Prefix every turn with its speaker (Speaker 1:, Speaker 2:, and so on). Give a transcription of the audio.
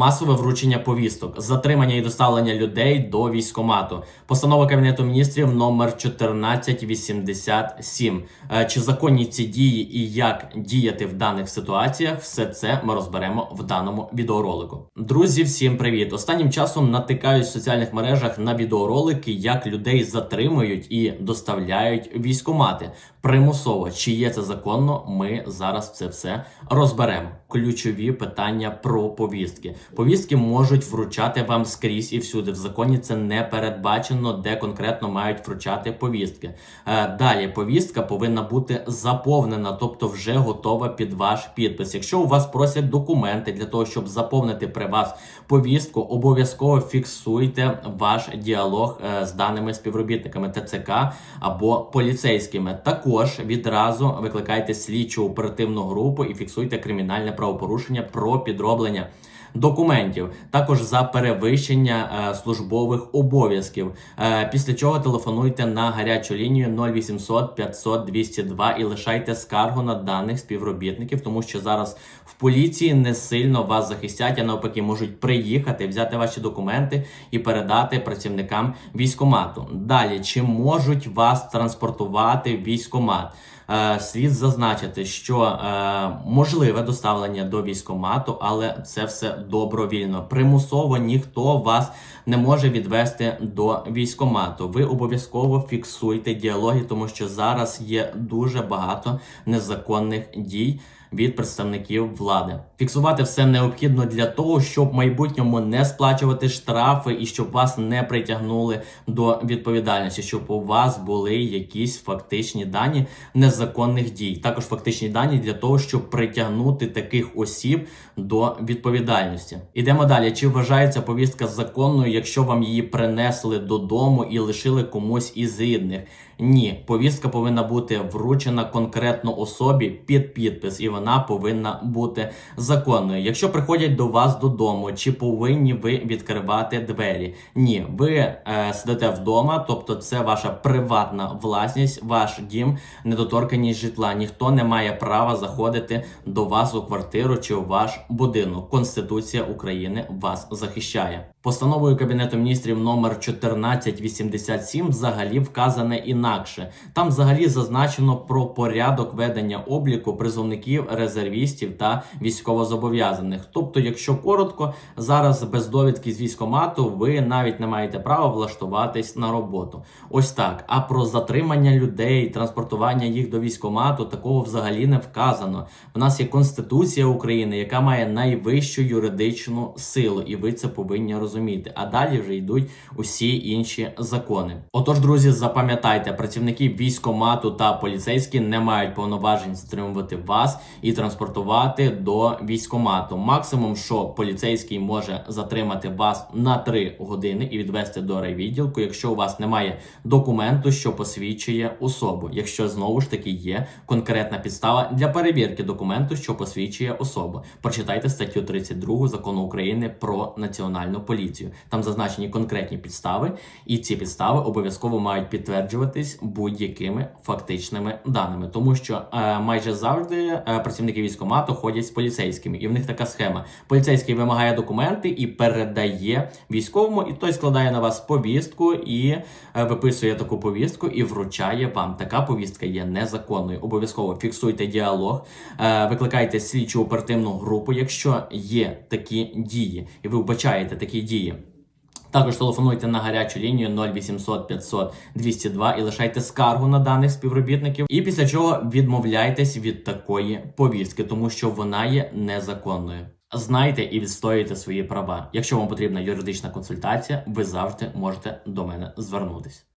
Speaker 1: масове вручення повісток, затримання і доставлення людей до військомату. Постанова Кабінету міністрів номер 1487. Е, Чи законні ці дії і як діяти в даних ситуаціях? Все це ми розберемо в даному відеоролику. Друзі, всім привіт! Останнім часом натикаюсь в соціальних мережах на відеоролики, як людей затримують і доставляють військомати примусово. Чи є це законно? Ми зараз це все розберемо. Ключові питання про повістки. Повістки можуть вручати вам скрізь і всюди. В законі це не передбачено, де конкретно мають вручати повістки. Е, далі повістка повинна бути заповнена, тобто вже готова під ваш підпис. Якщо у вас просять документи для того, щоб заповнити при вас повістку, обов'язково фіксуйте ваш діалог е, з даними співробітниками ТЦК або поліцейськими. Також відразу викликайте слідчу оперативну групу і фіксуйте кримінальне правопорушення про підроблення. Документів також за перевищення е, службових обов'язків. Е, після чого телефонуйте на гарячу лінію 0800 500 202 і лишайте скаргу на даних співробітників, тому що зараз в поліції не сильно вас захистять, а навпаки можуть приїхати, взяти ваші документи і передати працівникам військомату. Далі чи можуть вас транспортувати військомат? Е, слід зазначити, що е, можливе доставлення до військомату, але це все добровільно. Примусово ніхто вас не може відвести до військомату. Ви обов'язково фіксуйте діалоги, тому що зараз є дуже багато незаконних дій. Від представників влади фіксувати все необхідно для того, щоб в майбутньому не сплачувати штрафи і щоб вас не притягнули до відповідальності, щоб у вас були якісь фактичні дані незаконних дій. Також фактичні дані для того, щоб притягнути таких осіб до відповідальності. Ідемо далі. Чи вважається повістка законною, якщо вам її принесли додому і лишили комусь із рідних? Ні, повістка повинна бути вручена конкретно особі під підпис, і вона повинна бути законною. Якщо приходять до вас додому, чи повинні ви відкривати двері? Ні, ви е, сидите вдома, тобто це ваша приватна власність, ваш дім, недоторканість житла. Ніхто не має права заходити до вас у квартиру чи у ваш будинок. Конституція України вас захищає. Постановою Кабінету міністрів номер 1487 взагалі вказане інакше. Там взагалі зазначено про порядок ведення обліку призовників, резервістів та військовозобов'язаних. Тобто, якщо коротко, зараз без довідки з військомату ви навіть не маєте права влаштуватись на роботу. Ось так. А про затримання людей, транспортування їх до військомату такого взагалі не вказано. В нас є Конституція України, яка має найвищу юридичну силу, і ви це повинні розуміти. А далі вже йдуть усі інші закони. Отож, друзі, запам'ятайте, працівники військомату та поліцейські не мають повноважень затримувати вас і транспортувати до військомату. Максимум, що поліцейський може затримати вас на 3 години і відвести до райвідділку, якщо у вас немає документу, що посвідчує особу. Якщо знову ж таки є конкретна підстава для перевірки документу, що посвідчує особу. Прочитайте статтю 32 закону України про національну поліцію. Там зазначені конкретні підстави, і ці підстави обов'язково мають підтверджуватись будь-якими фактичними даними, тому що е, майже завжди е, працівники військомату ходять з поліцейськими, і в них така схема: поліцейський вимагає документи і передає військовому, і той складає на вас повістку і е, виписує таку повістку і вручає вам. Така повістка є незаконною. Обов'язково фіксуйте діалог, е, викликайте слідчу оперативну групу, якщо є такі дії, і ви вбачаєте такі дії. Також телефонуйте на гарячу лінію 0800 500 202 і лишайте скаргу на даних співробітників. І після чого відмовляйтесь від такої повістки, тому що вона є незаконною. Знайте і відстоюйте свої права. Якщо вам потрібна юридична консультація, ви завжди можете до мене звернутися.